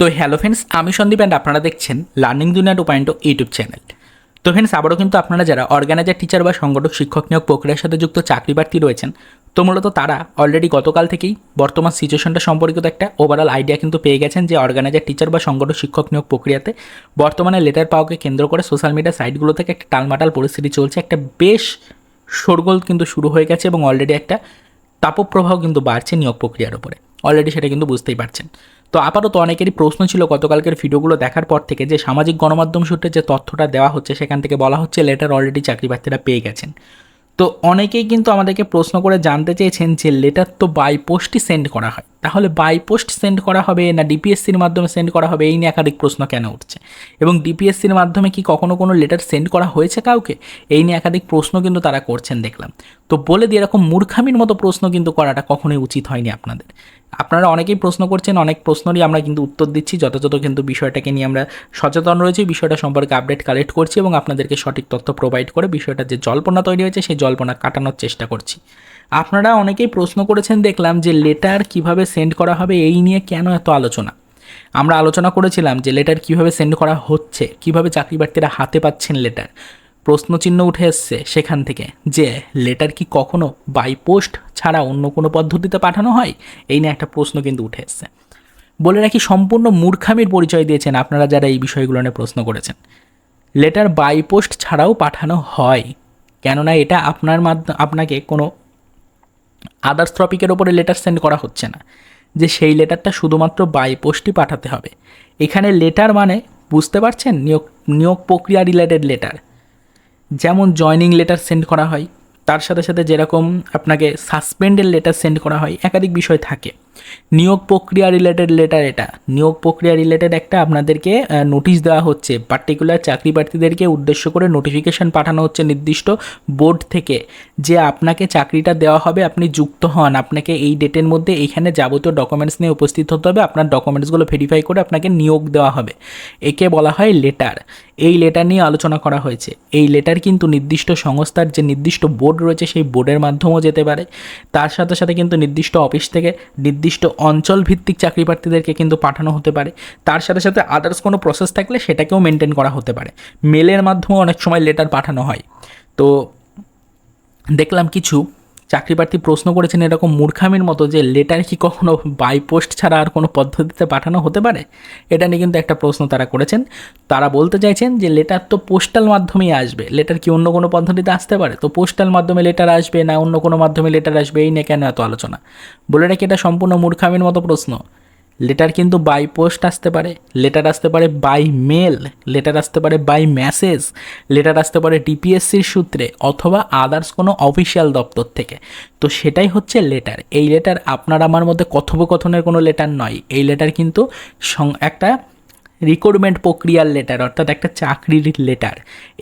তো hello friends আমি Sandeep and আপনারা দেখছেন learning Duniya two point YouTube channel তো ফ্রেন্ডস আবারও কিন্তু আপনারা যারা অর্গানাইজার টিচার বা সংগঠক, শিক্ষক নিয়োগ প্রক্রিয়ার সাথে যুক্ত চাকরি প্রার্থী রয়েছেন, তো মূলত তারা অলরেডি গতকাল থেকেই বর্তমান সিচুয়েশনটা সম্পর্কিত একটা ওভারঅল আইডিয়া কিন্তু পেয়ে গেছেন যে অর্গানাইজার টিচার বা সংগঠক, শিক্ষক নিয়োগ প্রক্রিয়াতে বর্তমানে লেটার পাওয়াকে কেন্দ্র করে সোশ্যাল মিডিয়া সাইটগুলো থেকে একটা টালমাটাল পরিস্থিতি চলছে, একটা বেশ শোরগোল কিন্তু শুরু হয়ে গেছে এবং অলরেডি একটা তাপপ্রবাহ কিন্তু বাড়ছে নিয়োগ প্রক্রিয়ার উপরে। অলরেডি সেটা কিন্তু বুঝতেই পারছেন। তো আপাতত অনেকেরই প্রশ্ন ছিল গতকালকের ভিডিওগুলো দেখার পর থেকে যে সামাজিক গণমাধ্যম সূত্রে যে তথ্যটা দেওয়া হচ্ছে, সেখান থেকে বলা হচ্ছে লেটার অলরেডি চাকরি প্রার্থীরা পেয়ে গেছেন। তো অনেকেই কিন্তু আমাদেরকে প্রশ্ন করে জানতে চেয়েছেন যে লেটার তো বাই পোস্টই সেন্ড করা হয়। তাহলে বাই পোস্ট সেন্ড করা হবে না ডিপিএসসির মাধ্যমে সেন্ড করা হবে? এই নিয়ে একাধিক প্রশ্ন কেন উঠছে? এবং ডিপিএসসির মাধ্যমে কি কখনো কোনো লেটার সেন্ড করা হয়েছে কাউকে? এই নিয়ে একাধিক প্রশ্ন কিন্তু তারা করছেন, দেখলাম। তো বলে দিয়ে এরকম মূর্খামির মতো প্রশ্ন কিন্তু করাটা কখনোই উচিত হয়নি আপনাদের। আপনারা অনেকেই প্রশ্ন করছেন, অনেক প্রশ্নেরই আমরা কিন্তু উত্তর দিচ্ছি, যথাযথ কিন্তু বিষয়টাকে নিয়ে আমরা সচেতন রয়েছি, বিষয়টা সম্পর্কে আপডেট কালেক্ট করছি এবং আপনাদেরকে সঠিক তথ্য প্রোভাইড করে বিষয়টা যে জল্পনা তৈরি হয়েছে, সেই জল্পনা কাটানোর চেষ্টা করছি। আপনারা অনেকেই প্রশ্ন করেছেন, দেখলাম যে লেটার কীভাবে সেন্ড করা হবে, এই নিয়ে কেন এত আলোচনা? আমরা আলোচনা করেছিলাম যে লেটার কীভাবে সেন্ড করা হচ্ছে, কীভাবে চাকরি প্রার্থীরা হাতে পাচ্ছেন লেটার প্রশ্নচিহ্ন উঠে এসছে সেখান থেকে যে লেটার কি কখনো বাই পোস্ট ছাড়া অন্য কোনো পদ্ধতিতে পাঠানো হয়? এই নিয়ে একটা প্রশ্ন কিন্তু উঠে এসছে। বলে রাখি, সম্পূর্ণ মূর্খামির পরিচয় দিয়েছেন আপনারা যারা এই বিষয়গুলো নিয়ে প্রশ্ন করেছেন। লেটার বাই পোস্ট ছাড়াও পাঠানো হয়। কেননা এটা আপনার মাধ্যমে, আপনাকে কোনো আদার্স টপিকের ওপরে লেটার সেন্ড করা হচ্ছে না, যে সেই লেটারটা শুধুমাত্র বাই পোস্টই পাঠাতে হবে। এখানে লেটার মানে বুঝতে পারছেন? নিয়োগ নিয়োগ প্রক্রিয়া রিলেটেড লেটার যেমন জয়নিং লেটার সেন্ড করা হয়, তার সাথে সাথে যেরকম আপনাকে সাসপেন্ডের লেটার সেন্ড করা হয়, একাধিক বিষয় থাকে। নিয়োগ প্রক্রিয়া রিলেটেড লেটার এটা। নিয়োগ প্রক্রিয়া রিলেটেড একটা আপনাদেরকে নোটিশ দেওয়া হচ্ছে। পার্টিকুলার চাকরি প্রার্থীদেরকে উদ্দেশ্য করে নোটিফিকেশন পাঠানো হচ্ছে নির্দিষ্ট বোর্ড থেকে যে আপনাকে চাকরিটা দেওয়া হবে, আপনি যুক্ত হন। আপনাকে এই ডেটের মধ্যে এখানে যাবতীয় ডকুমেন্টস নিয়ে উপস্থিত হতে হবে। আপনার ডকুমেন্টসগুলো ভেরিফাই করে আপনাকে নিয়োগ দেওয়া হবে। একে বলা হয় লেটার এই লেটার নিয়ে আলোচনা করা হয়েছে। এই লেটার কিন্তু নির্দিষ্ট সংস্থার যে নির্দিষ্ট বোর্ড রয়েছে, সেই বোর্ডের মাধ্যমেও যেতে পারে। তার সাথে সাথে কিন্তু নির্দিষ্ট অফিস থেকে নির্দিষ্ট অঞ্চল ভিত্তিক চাকরি প্রার্থীদেরকে কিন্তু পাঠানো হতে পারে। তার সাথে সাথে আদার্স কোনো প্রসেস থাকলে সেটাকেও মেনটেন করা হতে পারে। মেলের মাধ্যমে অনেক সময় লেটার পাঠানো হয়। তো দেখলাম কিছু চাকরি প্রার্থী প্রশ্ন করেছেন এরকম মূর্খামির মতো যে লেটার কি কখনো বাই পোস্ট ছাড়া আর কোনো পদ্ধতিতে পাঠানো হতে পারে? এটা নিয়ে কিন্তু একটা প্রশ্ন তারা করেছেন। তারা বলতে চাইছেন যে লেটার তো পোস্টাল মাধ্যমেই আসবে। লেটার কি অন্য কোনো পদ্ধতিতে আসতে পারে? তো পোস্টাল মাধ্যমে লেটার আসবে না অন্য কোনো মাধ্যমে লেটার আসবে? এই নিয়ে কেন এত আলোচনা? বলে রাখি, এটা সম্পূর্ণ মূর্খামির মতো প্রশ্ন। লেটার কিন্তু বাই পোস্ট আসতে পারে লেটার আসতে পারে বাই মেল লেটার আসতে পারে বাই মেসেজ লেটার আসতে পারে ডিপিএসসির সূত্রে অথবা আদার্স কোনো অফিসিয়াল দপ্তর থেকে। তো সেটাই হচ্ছে লেটার এই লেটার আপনার আমার মধ্যে কথোপকথনের কোনো লেটার নয়। এই লেটার কিন্তু একটা রিক্রুটমেন্ট প্রক্রিয়ার লেটার অর্থাৎ একটা চাকরির লেটার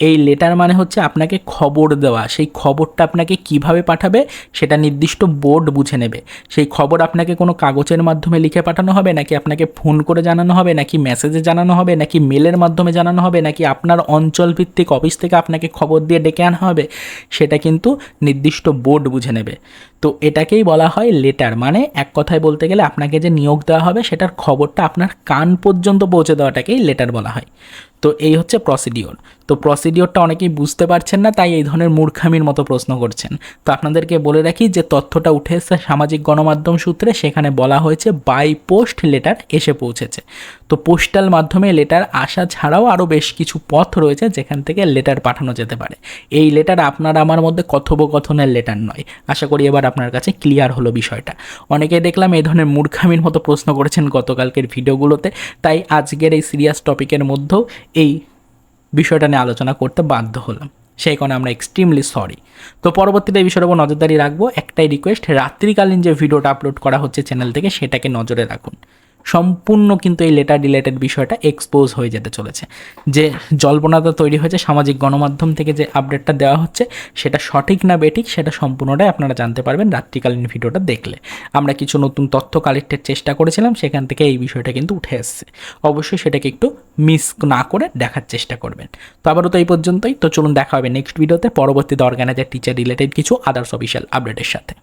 এই লেটার মানে হচ্ছে আপনাকে খবর দেওয়া। সেই খবরটা আপনাকে কীভাবে পাঠাবে সেটা নির্দিষ্ট বোর্ড বুঝে নেবে। সেই খবর আপনাকে কোনো কাগজের মাধ্যমে লিখে পাঠানো হবে, নাকি আপনাকে ফোন করে জানানো হবে, নাকি মেসেজে জানানো হবে, নাকি মেলের মাধ্যমে জানানো হবে, নাকি আপনার অঞ্চল ভিত্তিক অফিস থেকে আপনাকে খবর দিয়ে ডেকে আনা হবে, সেটা কিন্তু নির্দিষ্ট বোর্ড বুঝে নেবে। তো এটাকেই বলা হয় লেটার মানে এক কথায় বলতে গেলে আপনাকে যে নিয়োগ দেওয়া হবে, সেটার খবরটা আপনার কান পর্যন্ত পৌঁছে দেওয়াটাকেই লেটার বলা হয়। তো এই হচ্ছে প্রসিডিওর তো প্রসিডিওরটা অনেকেই বুঝতে পারছেন না, তাই এই ধরনের মূর্খামির মতো প্রশ্ন করছেন। তো আপনাদেরকে বলে রাখি যে তথ্যটা উঠে এসেছে সামাজিক গণমাধ্যম সূত্রে, সেখানে বলা হয়েছে বাই পোস্ট লেটার এসে পৌঁছেছে। তো পোস্টাল মাধ্যমে লেটার আসা ছাড়াও আরও বেশ কিছু পথ রয়েছে যেখান থেকে লেটার পাঠানো যেতে পারে। এই লেটার আপনার আমার মধ্যে কথোপকথনের লেটার নয়। আশা করি এবার আপনার কাছে ক্লিয়ার হলো বিষয়টা। অনেকে দেখলাম এই ধরনের মূর্খামির মতো প্রশ্ন করেছেন গতকালকের ভিডিওগুলোতে তাই আজকের এই সিরিয়াস টপিকের মধ্যেও এই বিষয়টা নিয়ে আলোচনা করতে বাধ্য হলাম। সেই কারণে আমরা এক্সট্রিমলি সরি তো পরবর্তীতে এই বিষয়ের উপর নজরদারি রাখব। একটাই রিকোয়েস্ট রাত্রিকালীন যে ভিডিওটা আপলোড করা হচ্ছে চ্যানেল থেকে, সেটাকে নজরে রাখুন। সম্পূর্ণ কিন্তু এই লেটার রিলেটেড বিষয়টা এক্সপোজ হয়ে যেতে চলেছে। যে জল্পনাটা তৈরি হয়েছে, সামাজিক গণমাধ্যম থেকে যে আপডেটটা দেওয়া হচ্ছে, সেটা সঠিক না বেঠিক, সেটা সম্পূর্ণটাই আপনারা জানতে পারবেন রাত্রিকালীন ভিডিওটা দেখলে। আমরা কিছু নতুন তথ্য কালেক্টের চেষ্টা করেছিলাম, সেখান থেকে এই বিষয়টা কিন্তু উঠে এসছে। অবশ্যই সেটাকে একটু মিস না করে দেখার চেষ্টা করবেন। তো আবারও তো এই পর্যন্তই। তো চলুন দেখা হবে নেক্সট ভিডিওতে পরবর্তীতে অর্গানাইজার টিচার রিলেটেড কিছু আদার্স অফিসিয়াল আপডেটের সাথে।